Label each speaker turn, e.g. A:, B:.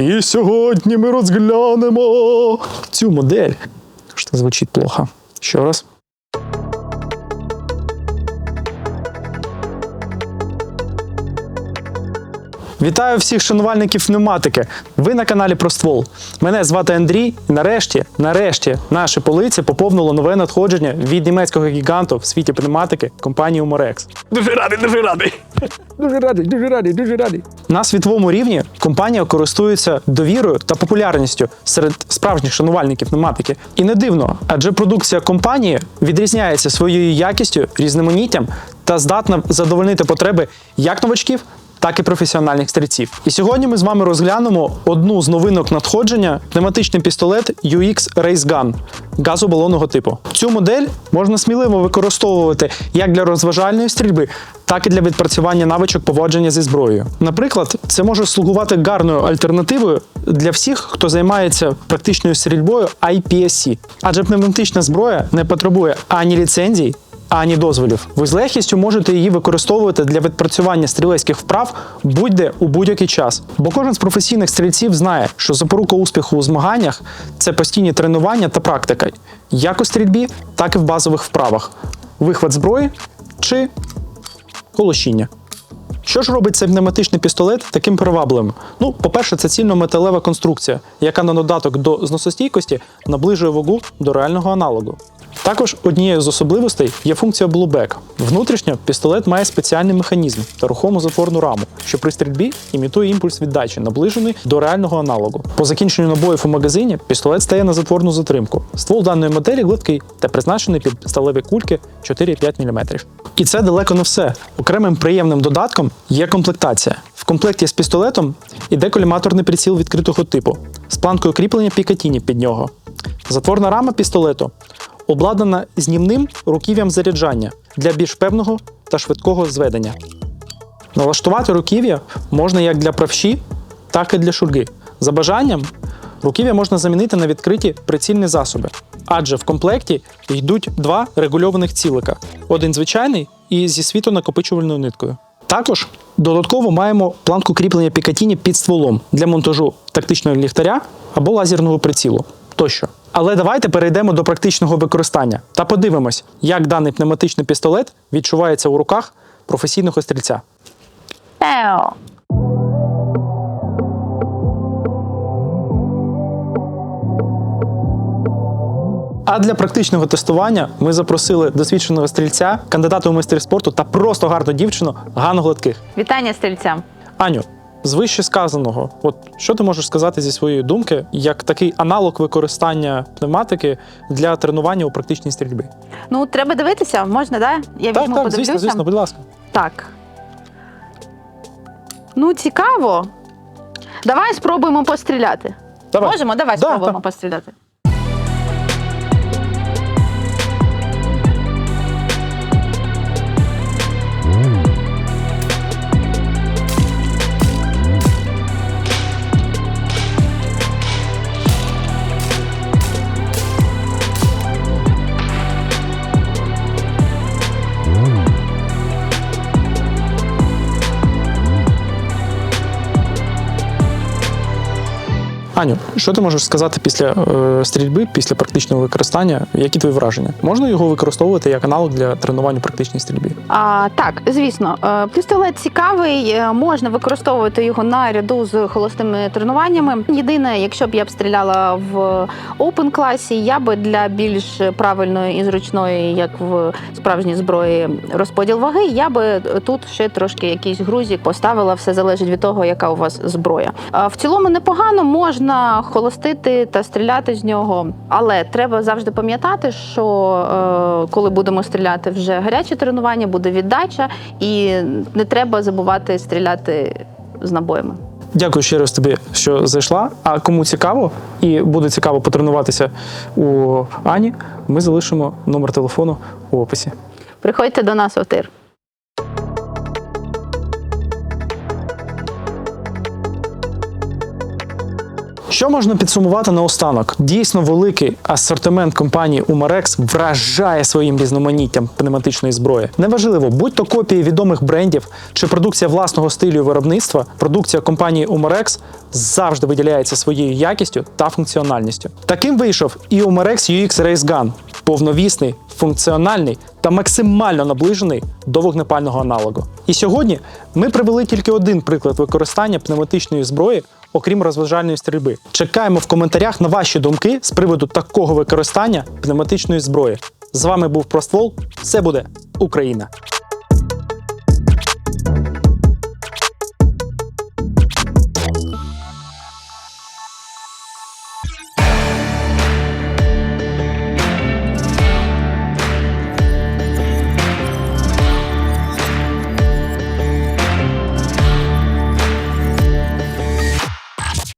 A: І сьогодні ми розглянемо цю модель. Що звучить плохо. Ще раз. Вітаю всіх шанувальників пневматики. Ви на каналі про ствол. Мене звати Андрій. І нарешті, нарешті, наші полиці поповнило нове надходження від німецького гіганту в світі пневматики компанії Umorex. Дуже радий, дуже радий. Дуже радий, дуже радий, дуже радий. На світовому рівні компанія користується довірою та популярністю серед справжніх шанувальників пневматики. І не дивно, адже продукція компанії відрізняється своєю якістю, різноманіттям та здатна задовольнити потреби як новачків, так і професіональних стрільців. І сьогодні ми з вами розглянемо одну з новинок надходження пневматичний пістолет UX Race Gun газобалонного типу. Цю модель можна сміливо використовувати як для розважальної стрільби, так і для відпрацювання навичок поводження зі зброєю. Наприклад, це може слугувати гарною альтернативою для всіх, хто займається практичною стрільбою IPSC. Адже пневматична зброя не потребує ані ліцензій, ані дозволів. Ви з легкістю можете її використовувати для відпрацювання стрілецьких вправ будь-де у будь-який час. Бо кожен з професійних стрільців знає, що запорука успіху у змаганнях це постійні тренування та практика, як у стрільбі, так і в базових вправах, вихват зброї чи колошіння. Що ж робить цей пневматичний пістолет таким привабливим? Ну, по-перше, це цільно-металева конструкція, яка на додаток до зносостійкості наближує вагу до реального аналогу. Також однією з особливостей є функція Blueback. Внутрішньо пістолет має спеціальний механізм та рухому затворну раму, що при стрільбі імітує імпульс віддачі, наближений до реального аналогу. По закінченню набоїв у магазині пістолет стає на затворну затримку. Ствол даної моделі гладкий та призначений під сталеві кульки 4,5 мм. І це далеко не все. Окремим приємним додатком є комплектація. В комплекті з пістолетом іде коліматорний приціл відкритого типу з планкою кріплення Пікатіні під нього. Затворна рама пістолету обладнана знімним руків'ям заряджання для більш певного та швидкого зведення. Налаштувати руків'я можна як для правші, так і для шульги. За бажанням, руків'я можна замінити на відкриті прицільні засоби, адже в комплекті йдуть два регульованих цілика: один звичайний і зі світонакопичувальною ниткою. Також додатково маємо планку кріплення Пікатіні під стволом для монтажу тактичного ліхтаря або лазерного прицілу тощо. Але давайте перейдемо до практичного використання та подивимось, як даний пневматичний пістолет відчувається у руках професійного стрільця. А для практичного тестування ми запросили досвідченого стрільця, кандидата у майстри спорту та просто гарну дівчину Гану Гладких.
B: Вітання стрільцям.
A: Аню, з вище сказаного, от що ти можеш сказати зі своєї думки, як такий аналог використання пневматики для тренування у практичній стрільбі?
B: Ну, треба дивитися, можна, да? Я
A: Так,
B: візьму,
A: так,
B: подивлюся.
A: звісно, звісно, будь ласка.
B: Так. Ну, цікаво. Давай спробуємо постріляти.
A: Давай.
B: Можемо? Давай
A: Да,
B: спробуємо
A: так.
B: постріляти.
A: Аню, що ти можеш сказати після е, стрільби, після практичного використання? Які твої враження? Можна його використовувати як аналог для тренування у практичній стрільбі?
B: А, так, звісно, Е, пістолет цікавий, е, можна використовувати його наряду з холостими тренуваннями. Єдине, якщо б я б стріляла в опен класі, я би для більш правильної і зручної, як в справжній зброї, розподіл ваги, я би тут ще трошки якийсь грузик поставила. Все залежить від того, яка у вас зброя. В цілому непогано можна холостити та стріляти з нього, але треба завжди пам'ятати, що е, коли будемо стріляти вже гаряче тренування, буде віддача, і не треба забувати стріляти з набоями.
A: Дякую ще раз тобі, що зайшла. А кому цікаво і буде цікаво потренуватися у Ані, ми залишимо номер телефону у описі.
B: Приходьте до нас в тир.
A: Що можна підсумувати наостанок? Дійсно великий асортимент компанії Umarex вражає своїм різноманіттям пневматичної зброї. Неважливо, будь то копії відомих брендів чи продукція власного стилю виробництва, продукція компанії Umarex завжди виділяється своєю якістю та функціональністю. Таким вийшов і Umarex UX Race Gun – повновісний, функціональний та максимально наближений до вогнепального аналогу. І сьогодні ми привели тільки один приклад використання пневматичної зброї, окрім розважальної стрільби. Чекаємо в коментарях на ваші думки з приводу такого використання пневматичної зброї. З вами був Проствол. Все буде Україна!